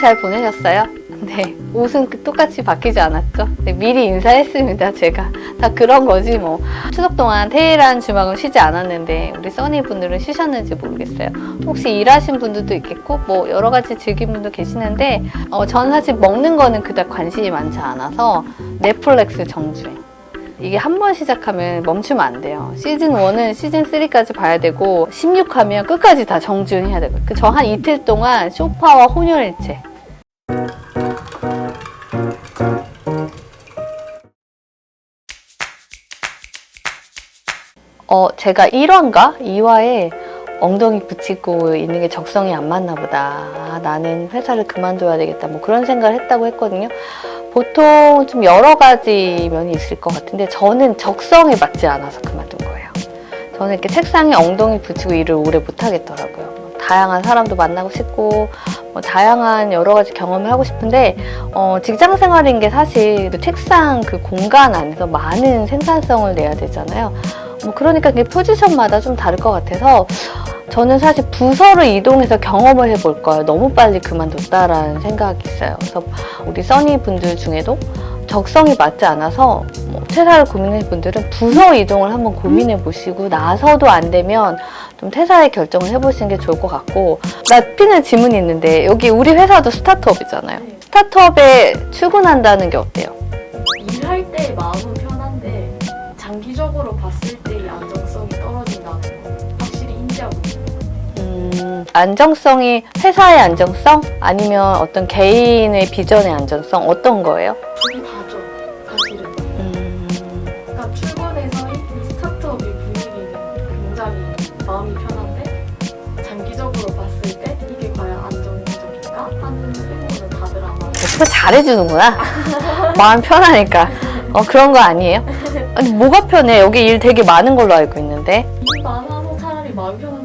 잘 보내셨어요? 네, 옷은 그 똑같이 바뀌지 않았죠? 네, 미리 인사했습니다, 제가. 다 그런 거지, 뭐. 추석 동안 테일한 주막은 쉬지 않았는데, 우리 써니 분들은 쉬셨는지 모르겠어요. 혹시 일하신 분들도 있겠고, 뭐, 여러 가지 즐긴 분도 계시는데, 어, 전 사실 먹는 거는 그닥 관심이 많지 않아서, 넷플릭스 정주행. 이게 한 번 시작하면 멈추면 안 돼요. 시즌 1은 시즌 3까지 봐야 되고 16하면 끝까지 다 정주행해야 되고 저 한 이틀 동안 쇼파와 혼혈일체 어, 제가 1화인가? 2화에 엉덩이 붙이고 있는 게 적성이 안 맞나 보다. 아, 나는 회사를 그만둬야 되겠다. 뭐 그런 생각을 했다고 했거든요. 보통 좀 여러 가지 면이 있을 것 같은데 저는 적성에 맞지 않아서 그만둔 거예요. 저는 이렇게 책상에 엉덩이 붙이고 일을 오래 못 하겠더라고요. 다양한 사람도 만나고 싶고 뭐 다양한 여러 가지 경험을 하고 싶은데 어, 직장 생활인 게 사실 그 책상 그 공간 안에서 많은 생산성을 내야 되잖아요. 뭐 그러니까 그게 포지션마다 좀 다를 것 같아서 저는 사실 부서를 이동해서 경험을 해볼 거예요. 너무 빨리 그만뒀다라는 생각이 있어요. 그래서 우리 써니 분들 중에도 적성이 맞지 않아서 뭐 퇴사를 고민하는 분들은 부서 이동을 한번 고민해 보시고 나서도 안 되면 좀 퇴사의 결정을 해보시는 게 좋을 것 같고 나 피는 질문이 있는데 여기 우리 회사도 스타트업이잖아요. 네. 스타트업에 출근한다는 게 어때요? 안정성이 회사의 안정성 아니면 어떤 개인의 비전의 안정성 어떤 거예요? 둘이 다죠, 사실은. 음, 그러니까 출근해서 이 스타트업의 분위기는 굉장히 마음이 편한데 장기적으로 봤을 때 이게 과연 안정적인가 하는 의문을 다들 아마 그거 잘해주는구나. 마음 편하니까. 어, 그런 거 아니에요? 아니, 뭐가 편해? 여기 일 되게 많은 걸로 알고 있는데. 일 많아서 차라리 마음 편한.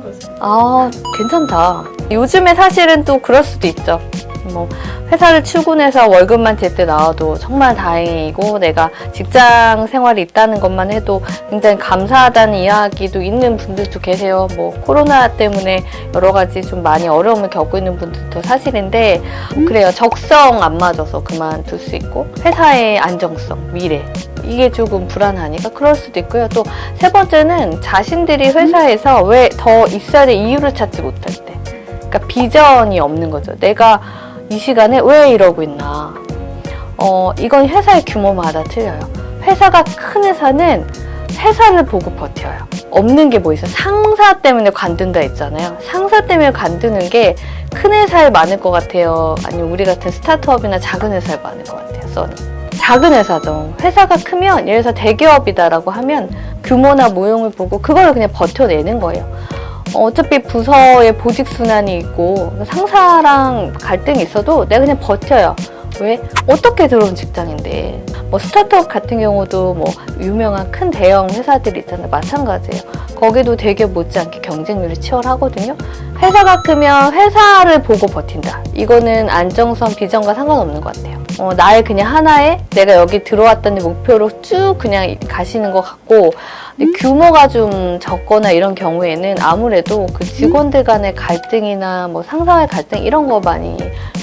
아, 괜찮다. 요즘에 사실은 또 그럴 수도 있죠. 뭐, 회사를 출근해서 월급만 제때 나와도 정말 다행이고, 내가 직장 생활이 있다는 것만 해도 굉장히 감사하다는 이야기도 있는 분들도 계세요. 뭐, 코로나 때문에 여러 가지 좀 많이 어려움을 겪고 있는 분들도 사실인데, 그래요. 적성 안 맞아서 그만둘 수 있고, 회사의 안정성, 미래. 이게 조금 불안하니까 그럴 수도 있고요. 또 세 번째는 자신들이 회사에서 왜 더 있어야 될 이유를 찾지 못할 때. 그러니까 비전이 없는 거죠. 내가 이 시간에 왜 이러고 있나. 어, 이건 회사의 규모마다 틀려요. 회사가 큰 회사는 회사를 보고 버텨요. 없는 게 뭐 있어? 상사 때문에 관둔다 했잖아요. 상사 때문에 관두는 게 큰 회사에 많을 것 같아요. 아니면 우리 같은 스타트업이나 작은 회사에 많을 것 같아요. 써니. 작은 회사죠. 회사가 크면 예를 들어서 대기업이다라고 하면 규모나 모형을 보고 그걸 그냥 버텨내는 거예요. 어, 어차피 부서에 보직 순환이 있고 상사랑 갈등이 있어도 내가 그냥 버텨요. 왜? 어떻게 들어온 직장인데. 뭐 스타트업 같은 경우도 뭐 유명한 큰 대형 회사들이 있잖아요. 마찬가지예요. 거기도 되게 못지않게 경쟁률이 치열하거든요. 회사가 크면 회사를 보고 버틴다. 이거는 안정성, 비전과 상관없는 것 같아요. 어, 나의 그냥 하나의 내가 여기 들어왔다는 목표로 쭉 그냥 가시는 것 같고 근데 규모가 좀 적거나 이런 경우에는 아무래도 그 직원들 간의 갈등이나 뭐 상사와의 갈등 이런 거 많이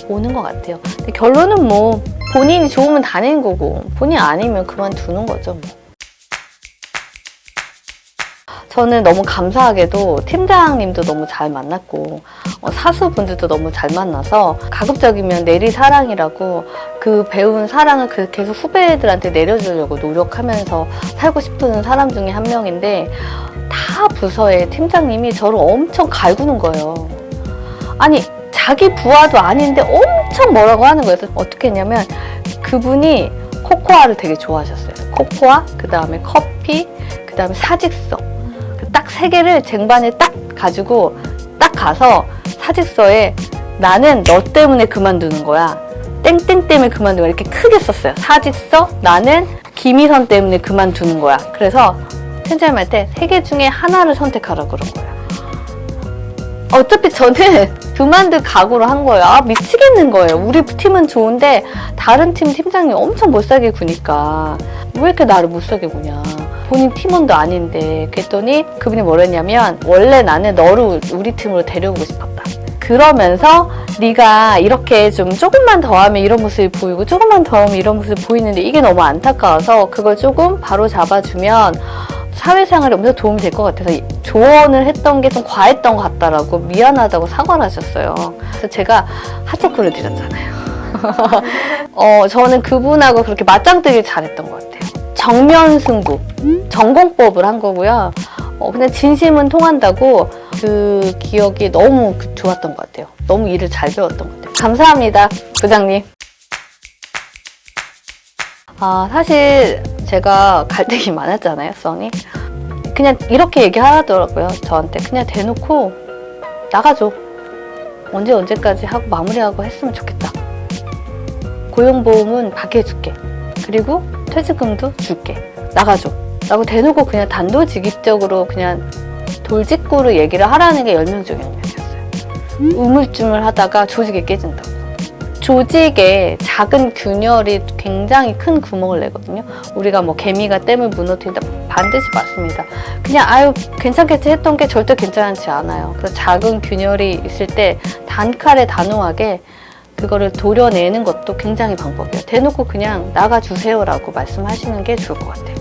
오는 것 같아요. 근데 결론은 뭐 본인이 좋으면 다니는 거고 본인 아니면 그만두는 거죠. 뭐. 저는 너무 감사하게도 팀장님도 너무 잘 만났고 어, 사수분들도 너무 잘 만나서 가급적이면 내리 사랑이라고 그 배운 사랑을 그 계속 후배들한테 내려주려고 노력하면서 살고 싶은 사람 중에 한 명인데 다 부서의 팀장님이 저를 엄청 갈구는 거예요. 아니 자기 부하도 아닌데 엄청 뭐라고 하는 거예요. 어떻게 했냐면 그분이 코코아를 되게 좋아하셨어요. 코코아, 그 다음에 커피, 그 다음에 사직서. 딱 세 개를 쟁반에 딱 가지고 딱 가서 사직서에 나는 너 때문에 그만두는 거야. 땡땡 때문에 그만두는 거야. 이렇게 크게 썼어요. 사직서, 나는 김희선 때문에 그만두는 거야. 그래서 팀장님한테 세 개 중에 하나를 선택하라 그런 거예요. 어차피 저는 그만둘 각오로 한 거예요. 아, 미치겠는 거예요. 우리 팀은 좋은데 다른 팀 팀장님 엄청 못 살게 구니까 왜 이렇게 나를 못 살게 구냐. 본인 팀원도 아닌데 그랬더니 그분이 뭐랬냐면 원래 나는 너를 우리 팀으로 데려오고 싶었다. 그 그러면서 네가 이렇게 좀 조금만 더 하면 이런 모습이 보이고 조금만 더 하면 이런 모습이 보이는데 이게 너무 안타까워서 그걸 조금 바로 잡아주면 사회생활에 엄청 도움이 될 것 같아서 이- 조언을 했던 게 좀 과했던 것 같다라고 미안하다고 사과를 하셨어요. 그래서 제가 하트콜을 드렸잖아요. 어, 저는 그분하고 그렇게 맞짱 뜨길 잘했던 것 같아요. 정면 승부, 전공법을 한 거고요. 어, 그냥 진심은 통한다고 그 기억이 너무 그- 좋았던 것 같아요. 너무 일을 잘 배웠던 것 같아요. 감사합니다, 부장님. 아, 사실 제가 갈등이 많았잖아요, 써니. 그냥 이렇게 얘기하더라고요, 저한테. 그냥 대놓고 나가줘. 언제 언제까지 하고 마무리하고 했으면 좋겠다. 고용보험은 받게 해줄게. 그리고 퇴직금도 줄게. 나가줘. 라고 대놓고 그냥 단도직입적으로 그냥 돌직구로 얘기를 하라는 게 10명 중에 1명이었어요. 우물쭈물 하다가 조직이 깨진다고. 조직에 작은 균열이 굉장히 큰 구멍을 내거든요. 우리가 뭐 개미가 댐을 무너뜨린다 반드시 맞습니다. 그냥 아유 괜찮겠지 했던 게 절대 괜찮지 않아요. 그래서 작은 균열이 있을 때 단칼에 단호하게 그거를 도려내는 것도 굉장히 방법이에요. 대놓고 그냥 나가주세요라고 말씀하시는 게 좋을 것 같아요.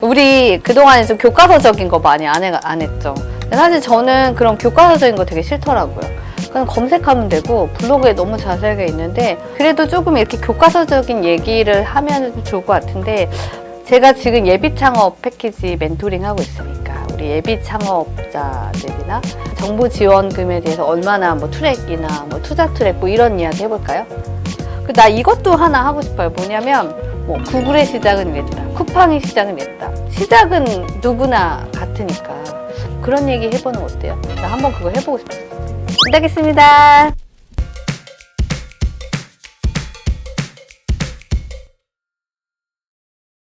우리 그동안에 좀 교과서적인 거 많이 안, 해, 안 했죠. 사실 저는 그런 교과서적인 거 되게 싫더라고요. 그냥 검색하면 되고 블로그에 너무 자세하게 있는데 그래도 조금 이렇게 교과서적인 얘기를 하면 좋을 것 같은데 제가 지금 예비 창업 패키지 멘토링 하고 있으니까 우리 예비 창업자들이나 정부 지원금에 대해서 얼마나 뭐 트랙이나 뭐 투자 트랙 뭐 이런 이야기 해볼까요? 그나 이것도 하나 하고 싶어요. 뭐냐면 뭐 구글의 시작은 이랬다. 쿠팡의 시작은 이랬다. 시작은 누구나 같으니까 그런 얘기 해보는 거 어때요? 나 한번 그거 해보고 싶었어. 부탁했습니다.